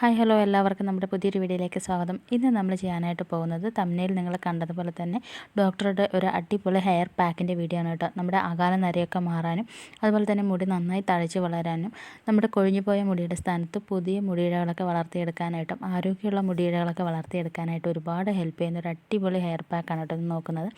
Hi hello എല്ലാവർക്കും നമ്മുടെ പുതിയൊരു വീഡിയോയിലേക്ക് സ്വാഗതം. ഇന്ന് നമ്മൾ ചെയ്യാനായിട്ട് പോകുന്നത് തമ്മിൽ നിങ്ങൾ കണ്ടതുപോലെ തന്നെ ഡോക്ടറുടെ ഒരു അടിപൊളി ഹെയർ പാക്കിന്റെ വീഡിയോ ആണ് കേട്ടോ. നമ്മുടെ അകാല നരയൊക്കെ മാറാനും അതുപോലെ തന്നെ മുടി നന്നായി തഴച്ച് വളരാനും നമ്മുടെ കൊഴിഞ്ഞു പോയ മുടിയുടെ സ്ഥാനത്ത് പുതിയ മുടിയിഴകളൊക്കെ വളർത്തിയെടുക്കാനായിട്ടും ആരോഗ്യമുള്ള മുടിയിഴകളൊക്കെ വളർത്തിയെടുക്കാനായിട്ട് ഒരുപാട് ഹെൽപ്പ് ചെയ്യുന്ന ഒരു അടിപൊളി ഹെയർ പാക്കാണ് കേട്ടോ നോക്കുന്നത്.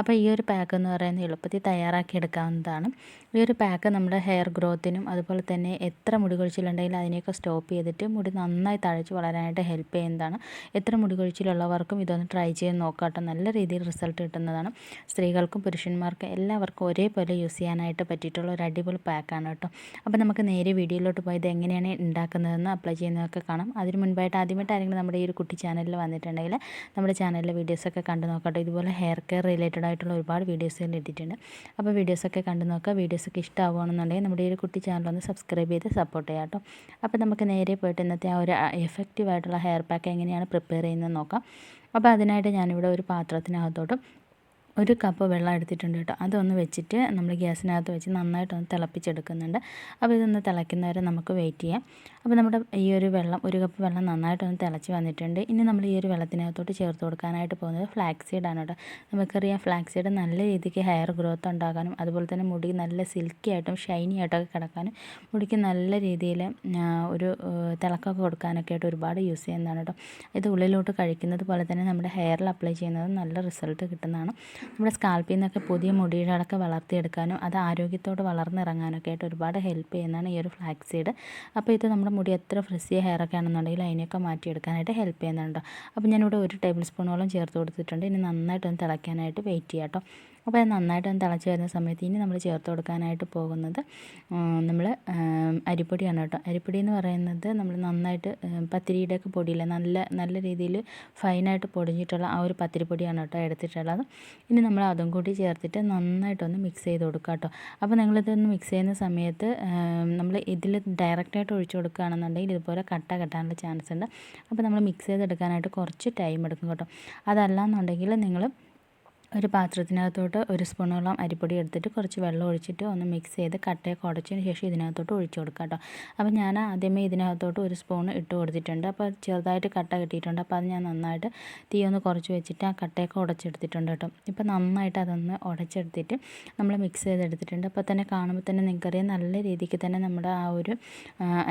അപ്പോൾ ഈ ഒരു പാക്ക് എന്ന് പറയുന്നത് എളുപ്പത്തിൽ തയ്യാറാക്കി എടുക്കാവുന്നതാണ്. ഈ ഒരു പാക്ക് നമ്മുടെ ഹെയർ ഗ്രോത്തിനും അതുപോലെ തന്നെ എത്ര മുടി കൊഴിച്ചിലുണ്ടെങ്കിലും അതിനെയൊക്കെ സ്റ്റോപ്പ് ചെയ്തിട്ട് മുടി നന്നായി തഴച്ച് വളരാനായിട്ട് ഹെൽപ്പ് ചെയ്യുന്നതാണ്. എത്ര മുടി കൊഴിച്ചിലുള്ളവർക്കും ഇതൊന്ന് ട്രൈ ചെയ്ത് നോക്കാട്ടോ. നല്ല രീതിയിൽ റിസൾട്ട് കിട്ടുന്നതാണ്. സ്ത്രീകൾക്കും പുരുഷന്മാർക്കും എല്ലാവർക്കും ഒരേപോലെ യൂസ് ചെയ്യാനായിട്ട് പറ്റിയിട്ടുള്ള ഒരു അടിപൊളി പാക്കാണ് കേട്ടോ. അപ്പോൾ നമുക്ക് നേരെ വീഡിയോയിലോട്ട് പോയി എങ്ങനെയാണ് ഉണ്ടാക്കുന്നതെന്ന് അപ്ലൈ ചെയ്യുന്നതൊക്കെ കാണാം. അതിന് മുൻപായിട്ട് ആദ്യമായിട്ട് ആരെങ്കിലും നമ്മുടെ ഈ ഒരു കുട്ടി ചാനലിൽ വന്നിട്ടുണ്ടെങ്കിൽ നമ്മുടെ ചാനലിലെ വീഡിയോസൊക്കെ കണ്ടു നോക്കട്ടോ. ഇതുപോലെ ഹെയർ കെയർ റിലേറ്റഡ് ആയിട്ടുള്ള ഒരുപാട് വീഡിയോസുകൾ ഇട്ടിട്ടുണ്ട്. അപ്പോൾ വീഡിയോസൊക്കെ കണ്ടു നോക്കുക. വീഡിയോസൊക്കെ ഇഷ്ടമാവുകയാണെന്നുണ്ടെങ്കിൽ നമ്മുടെ ഈ ഒരു കുട്ടി ചാനൽ ഒന്ന് സബ്സ്ക്രൈബ് ചെയ്ത് സപ്പോർട്ട് ചെയ്യാം കേട്ടോ. അപ്പോൾ നമുക്ക് നേരെ പോയിട്ട് ഇന്നത്തെ ആ ഒരു എഫക്റ്റീവ് ആയിട്ടുള്ള ഹെയർ പാക്ക് എങ്ങനെയാണ് പ്രിപ്പയർ ചെയ്യുന്നത് നോക്കാം. അപ്പോൾ അതിനായിട്ട് ഞാനിവിടെ ഒരു പാത്രത്തിനകത്തോട്ട് ഒരു കപ്പ് വെള്ളം എടുത്തിട്ടുണ്ട് കേട്ടോ. അതൊന്ന് വെച്ചിട്ട് നമ്മൾ ഗ്യാസിനകത്ത് വെച്ച് നന്നായിട്ടൊന്ന് തിളപ്പിച്ചെടുക്കുന്നുണ്ട്. അപ്പോൾ ഇതൊന്ന് തിളയ്ക്കുന്നവരെ നമുക്ക് വെയിറ്റ് ചെയ്യാം. അപ്പോൾ നമ്മുടെ ഈ ഒരു വെള്ളം ഒരു കപ്പ് വെള്ളം നന്നായിട്ടൊന്ന് തിളച്ച് വന്നിട്ടുണ്ട്. ഇനി നമ്മൾ ഈ ഒരു വെള്ളത്തിനകത്തോട്ട് ചേർത്ത് കൊടുക്കാനായിട്ട് പോകുന്നത് ഫ്ലാക്സ് സീഡാണ് കേട്ടോ. നമുക്കറിയാം ഫ്ലാക്സ് സീഡ് നല്ല രീതിക്ക് ഹെയർ ഗ്രോത്ത് ഉണ്ടാകാനും അതുപോലെ തന്നെ മുടി നല്ല സിൽക്കി ആയിട്ടും ഷൈനി ആയിട്ടൊക്കെ കിടക്കാനും മുടിക്ക് നല്ല രീതിയിൽ ഒരു തിളക്കമൊക്കെ കൊടുക്കാനൊക്കെ ആയിട്ട് ഒരുപാട് യൂസ് ചെയ്യുന്നതാണ് കേട്ടോ. ഇത് ഉള്ളിലോട്ട് കഴിക്കുന്നത് പോലെ തന്നെ നമ്മുടെ ഹെയറിൽ അപ്ലൈ ചെയ്യുന്നത് നല്ല റിസൾട്ട് കിട്ടുന്നതാണ്. നമ്മുടെ സ്കാൽപ്പിൽ നിന്നൊക്കെ പുതിയ മുടികളൊക്കെ വളർത്തിയെടുക്കാനും അത് ആരോഗ്യത്തോട് വളർന്നിറങ്ങാനൊക്കെ ആയിട്ട് ഒരുപാട് ഹെൽപ്പ് ചെയ്യുന്നതാണ് ഈ ഒരു ഫ്ലാക്സ് സീഡ് അപ്പോൾ ഇത് നമ്മുടെ മുടി എത്ര ഫ്രിസിയ ഹെയറൊക്കെ ആണെന്നുണ്ടെങ്കിൽ അതിനെയൊക്കെ മാറ്റിയെടുക്കാനായിട്ട് ഹെൽപ്പ് ചെയ്യുന്നുണ്ട്. അപ്പോൾ ഞാനിവിടെ ഒരു ടേബിൾ സ്പൂണോളം ചേർത്ത് കൊടുത്തിട്ടുണ്ട്. ഇനി നന്നായിട്ടൊന്ന് തിളയ്ക്കാനായിട്ട് വെയിറ്റ് ചെയ്യാം കേട്ടോ. അപ്പോൾ അത് നന്നായിട്ടൊന്ന് തിളച്ച് വരുന്ന സമയത്ത് ഇനി നമ്മൾ ചേർത്ത് കൊടുക്കാനായിട്ട് പോകുന്നത് നമ്മൾ അരിപ്പൊടിയാണ് കേട്ടോ. അരിപ്പൊടി എന്ന് പറയുന്നത് നമ്മൾ നന്നായിട്ട് പത്തിരിയുടെ ഒക്കെ പൊടിയില്ല നല്ല നല്ല രീതിയിൽ ഫൈനായിട്ട് പൊടിഞ്ഞിട്ടുള്ള ആ ഒരു പത്തിരിപ്പൊടിയാണ് കേട്ടോ എടുത്തിട്ടുള്ളത്. ഇനി നമ്മൾ അതും കൂടി ചേർത്തിട്ട് നന്നായിട്ടൊന്ന് മിക്സ് ചെയ്ത് കൊടുക്കുക കേട്ടോ. അപ്പോൾ നിങ്ങളിതൊന്ന് മിക്സ് ചെയ്യുന്ന സമയത്ത് നമ്മൾ ഇതിൽ ഡയറക്റ്റായിട്ട് ഒഴിച്ചു കൊടുക്കുകയാണെന്നുണ്ടെങ്കിൽ ഇതുപോലെ കട്ട കെട്ടാനുള്ള ചാൻസ് ഉണ്ട്. അപ്പോൾ നമ്മൾ മിക്സ് ചെയ്തെടുക്കാനായിട്ട് കുറച്ച് ടൈം എടുക്കും കേട്ടോ. അതല്ല എന്നുണ്ടെങ്കിൽ നിങ്ങൾ ഒരു പാത്രത്തിനകത്തോട്ട് ഒരു സ്പൂണോളം അരിപ്പൊടി എടുത്തിട്ട് കുറച്ച് വെള്ളം ഒഴിച്ചിട്ട് ഒന്ന് മിക്സ് ചെയ്ത് കട്ടയൊക്കെ ഉടച്ചതിന് ശേഷം ഇതിനകത്തോട്ട് ഒഴിച്ചു കൊടുക്കാം കേട്ടോ. അപ്പോൾ ഞാൻ ആദ്യമേ ഇതിനകത്തോട്ട് ഒരു സ്പൂൺ ഇട്ട് കൊടുത്തിട്ടുണ്ട്. അപ്പോൾ ചെറുതായിട്ട് കട്ട കിട്ടിയിട്ടുണ്ട്. അപ്പോൾ അത് ഞാൻ നന്നായിട്ട് തീ ഒന്ന് കുറച്ച് വെച്ചിട്ട് ആ കട്ടയൊക്കെ ഉടച്ചെടുത്തിട്ടുണ്ട് കേട്ടോ. ഇപ്പോൾ നന്നായിട്ട് അതൊന്ന് ഉടച്ചെടുത്തിട്ട് നമ്മൾ മിക്സ് ചെയ്തെടുത്തിട്ടുണ്ട്. അപ്പോൾ തന്നെ കാണുമ്പോൾ തന്നെ നിങ്ങൾക്കറിയാം നല്ല രീതിക്ക് തന്നെ നമ്മുടെ ആ ഒരു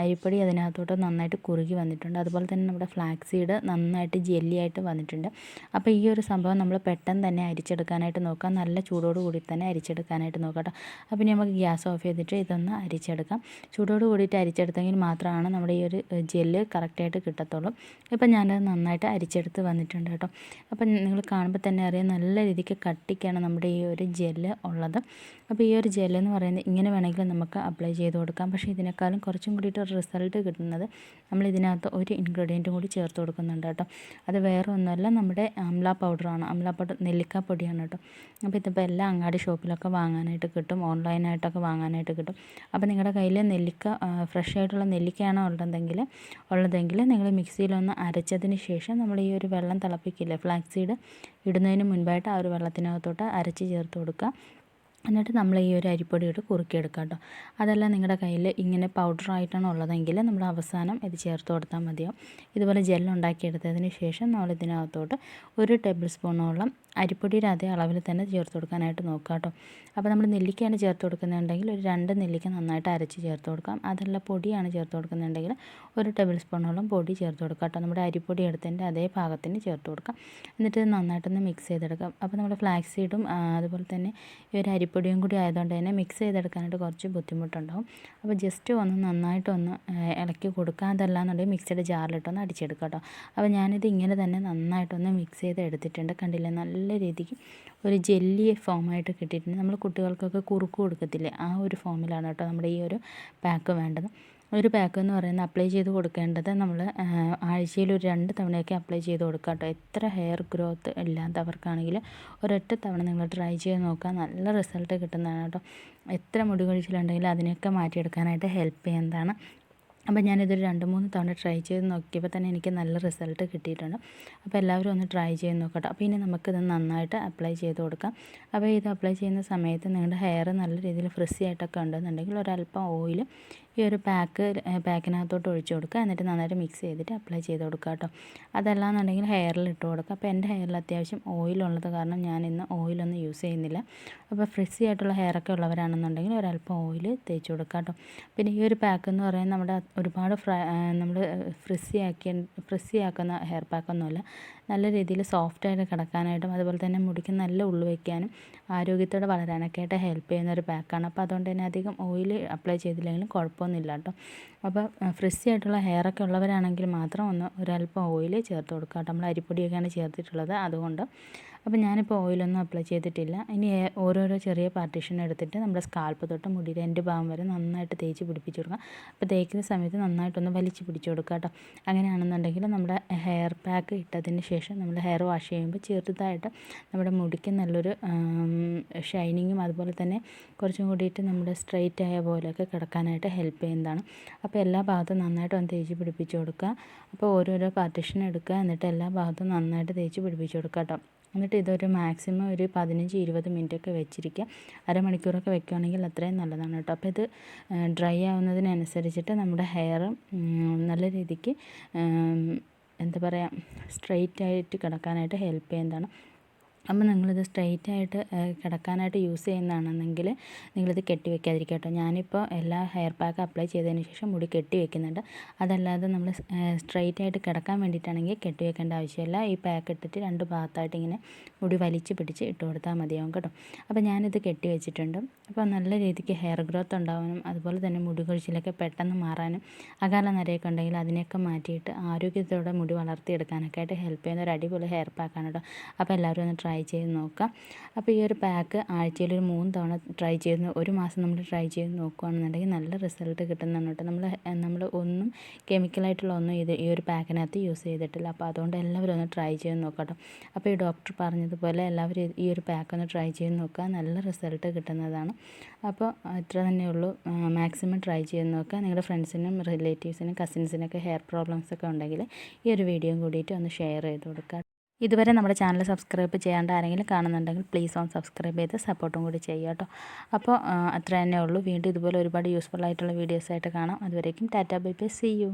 അരിപ്പൊടി അതിനകത്തോട്ട് നന്നായിട്ട് കുറുകി വന്നിട്ടുണ്ട്. അതുപോലെ തന്നെ നമ്മുടെ ഫ്ലാക്സ് സീഡ് നന്നായിട്ട് ജെല്ലിയായിട്ട് വന്നിട്ടുണ്ട്. അപ്പോൾ ഈ ഒരു സംഭവം നമ്മൾ പെട്ടെന്ന് തന്നെ അരിച്ച് അരിച്ചെടുക്കാനായിട്ട് നോക്കാം. നല്ല ചൂടോട് കൂടി തന്നെ അരിച്ചെടുക്കാനായിട്ട് നോക്കാം കേട്ടോ. അപ്പോൾ ഇനി നമുക്ക് ഗ്യാസ് ഓഫ് ചെയ്തിട്ട് ഇതൊന്ന് അരിച്ചെടുക്കാം. ചൂടോട് കൂടിയിട്ട് അരിച്ചെടുത്തെങ്കിൽ മാത്രമാണ് നമ്മുടെ ഈ ഒരു ജെല്ല് കറക്റ്റായിട്ട് കിട്ടത്തുള്ളൂ. ഇപ്പം ഞാനത് നന്നായിട്ട് അരിച്ചെടുത്ത് വന്നിട്ടുണ്ട് കേട്ടോ. അപ്പം നിങ്ങൾ കാണുമ്പോൾ തന്നെ അറിയാം നല്ല രീതിക്ക് കട്ടിക്കാണ് നമ്മുടെ ഈ ഒരു ജെല്ല് ഉള്ളത്. അപ്പോൾ ഈ ഒരു ജെല്ല് എന്ന് പറയുന്നത് ഇങ്ങനെ വേണമെങ്കിൽ നമുക്ക് അപ്ലൈ ചെയ്ത് കൊടുക്കാം. പക്ഷേ ഇതിനേക്കാളും കുറച്ചും കൂടിയിട്ട് റിസൾട്ട് കിട്ടുന്നത് നമ്മൾ ഇതിനകത്ത് ഒരു ഇൻഗ്രീഡിയന്റും കൂടി ചേർത്ത് കൊടുക്കുന്നുണ്ട് കേട്ടോ. അത് വേറെ ഒന്നുമല്ല നമ്മുടെ അംല പൗഡറാണ് അംല പൗഡർ നെല്ലിക്ക പൊടിയാണ് കേട്ടോ. അപ്പോൾ ഇതിപ്പോൾ എല്ലാ അങ്ങാടി ഷോപ്പിലൊക്കെ വാങ്ങാനായിട്ട് കിട്ടും ഓൺലൈനായിട്ടൊക്കെ വാങ്ങാനായിട്ട് കിട്ടും. അപ്പോൾ നിങ്ങളുടെ കയ്യിൽ നെല്ലിക്ക ഫ്രഷ് ആയിട്ടുള്ള നെല്ലിക്കയാണോ ഉള്ളതെങ്കിൽ ഉള്ളതെങ്കിൽ നിങ്ങൾ മിക്സിയിലൊന്ന് അരച്ചതിന് ശേഷം നമ്മൾ ഈ ഒരു വെള്ളം തിളപ്പിക്കില്ലേ ഫ്ലാക്സീഡ് സീഡ് ഇടുന്നതിന് മുൻപായിട്ട് ആ ഒരു വെള്ളത്തിനകത്തോട്ട് അരച്ച് ചേർത്ത് കൊടുക്കുക. എന്നിട്ട് നമ്മൾ ഈ ഒരു അരിപ്പൊടി ഇട്ട് കുറുക്കിയെടുക്കുക കേട്ടോ. അതല്ല നിങ്ങളുടെ കയ്യിൽ ഇങ്ങനെ പൗഡറായിട്ടാണ് ഉള്ളതെങ്കിൽ നമ്മൾ അവസാനം ഇത് ചേർത്ത് കൊടുത്താൽ മതിയാവും. ഇതുപോലെ ജെല്ലുണ്ടാക്കിയെടുത്തതിന് ശേഷം നമ്മൾ ഇതിനകത്തോട്ട് ഒരു ടേബിൾ സ്പൂണോളം അരിപ്പൊടിയുടെ അതേ അളവിൽ തന്നെ ചേർത്ത് കൊടുക്കാനായിട്ട് നോക്കുക കേട്ടോ. അപ്പോൾ നമ്മൾ നെല്ലിക്കയാണ് ചേർത്ത് കൊടുക്കുന്നുണ്ടെങ്കിൽ ഒരു രണ്ട് നെല്ലിക്ക നന്നായിട്ട് അരച്ച് ചേർത്ത് കൊടുക്കാം. അതല്ല പൊടിയാണ് ചേർത്ത് കൊടുക്കുന്നുണ്ടെങ്കിൽ ഒരു ടേബിൾ സ്പൂണോളം പൊടി ചേർത്ത് കൊടുക്കുക കേട്ടോ. നമ്മുടെ അരിപ്പൊടി എടുത്തതിന്റെ അതേ ഭാഗത്തിന് ചേർത്ത് കൊടുക്കാം. എന്നിട്ട് നന്നായിട്ടൊന്ന് മിക്സ് ചെയ്തെടുക്കാം. അപ്പോൾ നമ്മുടെ ഫ്ലാക്സ് സീഡും അതുപോലെ തന്നെ ഈ ഒരു അരിപ്പൊടിയും കൂടി ആയതുകൊണ്ട് തന്നെ മിക്സ് ചെയ്തെടുക്കാനായിട്ട് കുറച്ച് ബുദ്ധിമുട്ടുണ്ടാവും. അപ്പോൾ ജസ്റ്റ് ഒന്ന് നന്നായിട്ടൊന്ന് ഇളക്കി കൊടുക്കുക അതല്ല എന്നുണ്ടെങ്കിൽ മിക്സിയുടെ ജാറിലിട്ടൊന്ന് അടിച്ചെടുക്കാം കേട്ടോ അപ്പോൾ ഞാനിത് ഇങ്ങനെ തന്നെ നന്നായിട്ടൊന്ന് മിക്സ് ചെയ്ത് എടുത്തിട്ടുണ്ട് കണ്ടില്ലേ? നല്ല രീതിക്ക് ഒരു ജെല്ലി ഫോമായിട്ട് കിട്ടിയിട്ടുണ്ട്. നമ്മൾ കുട്ടികൾക്കൊക്കെ കുറുക്ക് കൊടുക്കത്തില്ലേ? ആ ഒരു ഫോമിലാണ് കേട്ടോ നമ്മുടെ ഈ ഒരു പാക്ക് വേണ്ടത്. ഒരു പാക്ക് എന്ന് പറയുന്നത് അപ്ലൈ ചെയ്ത് കൊടുക്കേണ്ടത് നമ്മൾ ആഴ്ചയിൽ ഒരു രണ്ട് തവണയൊക്കെ അപ്ലൈ ചെയ്ത് കൊടുക്കുക കേട്ടോ എത്ര ഹെയർ ഗ്രോത്ത് ഇല്ലാത്തവർക്കാണെങ്കിൽ ഒരൊറ്റ തവണ നിങ്ങൾ ട്രൈ ചെയ്ത് നോക്കുക നല്ല റിസൾട്ട് കിട്ടുന്നതാണ് കേട്ടോ എത്ര മുടി കൊഴിച്ചിലുണ്ടെങ്കിലും അതിനെയൊക്കെ മാറ്റിയെടുക്കാനായിട്ട് ഹെൽപ്പ് ചെയ്യുന്നതാണ്. അപ്പോൾ ഞാനിതൊരു രണ്ട് മൂന്ന് തവണ ട്രൈ ചെയ്ത് നോക്കിയപ്പോൾ തന്നെ എനിക്ക് നല്ല റിസൾട്ട് കിട്ടിയിട്ടുണ്ട്. അപ്പോൾ എല്ലാവരും ഒന്ന് ട്രൈ ചെയ്ത് നോക്കട്ടെ. അപ്പോൾ ഇനി നമുക്കിത് നന്നായിട്ട് അപ്ലൈ ചെയ്ത് കൊടുക്കാം. അപ്പോൾ ഇത് അപ്ലൈ ചെയ്യുന്ന സമയത്ത് നിങ്ങളുടെ ഹെയർ നല്ല രീതിയിൽ ഫ്രിസ്സി ആയിട്ടൊക്കെ ഉണ്ടെന്നുണ്ടെങ്കിൽ ഒരല്പം ഓയിൽ ഈ ഒരു പാക്ക് പാക്കിനകത്തോട്ട് ഒഴിച്ച് കൊടുക്കുക. എന്നിട്ട് നന്നായിട്ട് മിക്സ് ചെയ്തിട്ട് അപ്ലൈ ചെയ്ത് കൊടുക്കുക കേട്ടോ. അതല്ലാന്നുണ്ടെങ്കിൽ ഹെയറിൽ ഇട്ട് കൊടുക്കുക. അപ്പോൾ എന്റെ ഹെയറിൽ അത്യാവശ്യം ഓയിലുള്ളത് കാരണം ഞാൻ ഇന്ന് ഓയിലൊന്നും യൂസ് ചെയ്യുന്നില്ല. അപ്പോൾ ഫ്രിസി ആയിട്ടുള്ള ഹെയറൊക്കെ ഉള്ളവരാണെന്നുണ്ടെങ്കിൽ ഒരല്പം ഓയിൽ തേച്ച് കൊടുക്കുക കേട്ടോ. പിന്നെ ഈ ഒരു പാക്ക് എന്ന് പറയുന്നത് നമ്മുടെ ഒരുപാട് നമ്മൾ ഫ്രിസി ആക്കി ഫ്രിസി ആക്കുന്ന ഹെയർ പാക്കൊന്നുമല്ല നല്ല രീതിയിൽ സോഫ്റ്റായിട്ട് കിടക്കാനായിട്ടും അതുപോലെ തന്നെ മുടിക്ക് നല്ല ഉള്ളു വയ്ക്കാനും ആരോഗ്യത്തോടെ വളരാനൊക്കെ ആയിട്ട് ഹെൽപ്പ് ചെയ്യുന്ന ഒരു പാക്കാണ് അപ്പോൾ അതുകൊണ്ട് തന്നെ അധികം ഓയിൽ അപ്ലൈ ചെയ്തില്ലെങ്കിലും കുഴപ്പമൊന്നുമില്ല കേട്ടോ. അപ്പോൾ ഫ്രിസ്സി ആയിട്ടുള്ള ഹെയറൊക്കെ ഉള്ളവരാണെങ്കിൽ മാത്രം ഒന്ന് ഒരല്പം ഓയിൽ ചേർത്ത് കൊടുക്കുക കേട്ടോ. നമ്മൾ അരിപ്പൊടിയൊക്കെയാണ് ചേർത്തിട്ടുള്ളത്. അതുകൊണ്ട് അപ്പോൾ ഞാനിപ്പോൾ ഓയിലൊന്നും അപ്ലൈ ചെയ്തിട്ടില്ല. ഇനി ഓരോരോ ചെറിയ പാർട്ടീഷൻ എടുത്തിട്ട് നമ്മുടെ സ്കാൽപ്പ് തൊട്ട് മുടിയുടെ എന്റെ ഭാഗം വരെ നന്നായിട്ട് തേച്ച് പിടിപ്പിച്ച് കൊടുക്കുക അപ്പോൾ തേക്കുന്ന സമയത്ത് നന്നായിട്ടൊന്ന് വലിച്ചു പിടിച്ച് കൊടുക്കുക കേട്ടോ. അങ്ങനെയാണെന്നുണ്ടെങ്കിൽ നമ്മുടെ ഹെയർ പാക്ക് ഇട്ടതിന് ശേഷം നമ്മൾ ഹെയർ വാഷ് ചെയ്യുമ്പോൾ ചെറുതായിട്ട് നമ്മുടെ മുടിക്ക് നല്ലൊരു ഷൈനിങ്ങും അതുപോലെ തന്നെ കുറച്ചും കൂടിയിട്ട് നമ്മുടെ സ്ട്രെയിറ്റ് ആയ പോലെയൊക്കെ കിടക്കാനായിട്ട് ഹെൽപ്പ് ചെയ്യുന്നതാണ്. അപ്പോൾ എല്ലാ ഭാഗത്തും നന്നായിട്ട് ഒന്ന് തേച്ച് പിടിപ്പിച്ച് കൊടുക്കുക. അപ്പോൾ ഓരോരോ പാർട്ടീഷൻ എടുക്കുക. എന്നിട്ട് എല്ലാ ഭാഗത്തും നന്നായിട്ട് തേച്ച് പിടിപ്പിച്ച് കൊടുക്കുക കേട്ടോ. എന്നിട്ട് ഇതൊരു മാക്സിമം ഒരു പതിനഞ്ച് ഇരുപത് മിനിറ്റൊക്കെ വെച്ചിരിക്കുക. അരമണിക്കൂറൊക്കെ വെക്കുകയാണെങ്കിൽ അത്രയും നല്ലതാണ് കേട്ടോ. അപ്പോൾ ഇത് ഡ്രൈ ആവുന്നതിനനുസരിച്ചിട്ട് നമ്മുടെ ഹെയർ നല്ല രീതിക്ക് എന്താ പറയുക സ്ട്രെയിറ്റ് ആയിട്ട് കിടക്കാനായിട്ട് ഹെൽപ്പ് ചെയ്യുന്നതാണ്. അപ്പോൾ നിങ്ങളിത് സ്ട്രെയിറ്റ് ആയിട്ട് കിടക്കാനായിട്ട് യൂസ് ചെയ്യുന്നതാണെന്നെങ്കിൽ നിങ്ങളിത് കെട്ടി വെക്കാതിരിക്കുക കേട്ടോ ഞാനിപ്പോൾ എല്ലാ ഹെയർ പാക്ക് അപ്ലൈ ചെയ്തതിന് ശേഷം മുടി കെട്ടി വെക്കുന്നുണ്ട് അതല്ലാതെ നമ്മൾ സ്ട്രെയിറ്റ് ആയിട്ട് കിടക്കാൻ വേണ്ടിയിട്ടാണെങ്കിൽ കെട്ടി വെക്കേണ്ട ആവശ്യമില്ല. ഈ പാക്ക് ഇട്ടിട്ട് രണ്ട് ഭാഗത്തായിട്ട് ഇങ്ങനെ മുടി വലിച്ച് പിടിച്ച് ഇട്ട് കൊടുത്താൽ മതിയാവും കേട്ടോ. അപ്പോൾ ഞാനിത് കെട്ടി വെച്ചിട്ടുണ്ട് അപ്പോൾ നല്ല രീതിക്ക് ഹെയർ ഗ്രോത്ത് ഉണ്ടാവാനും അതുപോലെ തന്നെ മുടി കൊഴിച്ചിലൊക്കെ പെട്ടെന്ന് മാറാനും അകാല നരയൊക്കെ ഉണ്ടെങ്കിൽ അതിനെയൊക്കെ മാറ്റിയിട്ട് ആരോഗ്യത്തോടെ മുടി വളർത്തിയെടുക്കാനൊക്കെ ആയിട്ട് ഹെൽപ്പ് ചെയ്യുന്ന ഒരു അടിപൊളി ഹെയർ പാക്കാണ് കേട്ടോ. അപ്പോൾ എല്ലാവരും ഒന്ന് ട്രൈ ചെയ്ത് നോക്കാം. അപ്പോൾ ഈ ഒരു പാക്ക് ആഴ്ചയിൽ ഒരു മൂന്ന് തവണ ട്രൈ ചെയ്ത് ഒരു മാസം നമ്മൾ ട്രൈ ചെയ്ത് നോക്കുകയാണെന്നുണ്ടെങ്കിൽ നല്ല റിസൾട്ട് കിട്ടുന്നതാണ് കേട്ടോ. നമ്മൾ നമ്മൾ ഒന്നും കെമിക്കലായിട്ടുള്ള ഒന്നും ഇത് ഈ ഒരു പാക്കിനകത്ത് യൂസ് ചെയ്തിട്ടില്ല. അപ്പോൾ അതുകൊണ്ട് എല്ലാവരും ഒന്ന് ട്രൈ ചെയ്ത് നോക്കാം അപ്പോൾ ഈ ഡോക്ടർ പറഞ്ഞതുപോലെ എല്ലാവരും ഈ ഒരു പാക്ക് ഒന്ന് ട്രൈ ചെയ്ത് നോക്കുക. നല്ല റിസൾട്ട് കിട്ടുന്നതാണ്. അപ്പോൾ ഇത്ര തന്നെ ഉള്ളൂ. മാക്സിമം ട്രൈ ചെയ്ത് നോക്കുക. നിങ്ങളുടെ ഫ്രണ്ട്സിനും റിലേറ്റീവ്സിനും കസിൻസിനൊക്കെ ഹെയർ പ്രോബ്ലംസ് ഒക്കെ ഉണ്ടെങ്കിൽ ഈ ഒരു വീഡിയോ കൂടിയിട്ട് ഒന്ന് ഷെയർ ചെയ്ത് കൊടുക്കുക. ഇതുവരെ നമ്മുടെ ചാനൽ സബ്സ്ക്രൈബ് ചെയ്യാണ്ട് ആരെങ്കിലും കാണുന്നുണ്ടെങ്കിൽ പ്ലീസ് ഓൺ സബ്സ്ക്രൈബ് ചെയ്ത് സപ്പോർട്ടും കൂടി ചെയ്യുക കേട്ടോ. അപ്പോൾ അത്ര തന്നെ ഉള്ളൂ. വീണ്ടും ഇതുപോലെ ഒരുപാട് യൂസ്ഫുൾ ആയിട്ടുള്ള വീഡിയോസ് ആയിട്ട് കാണാം. അതുവരേക്കും tata bye bye see you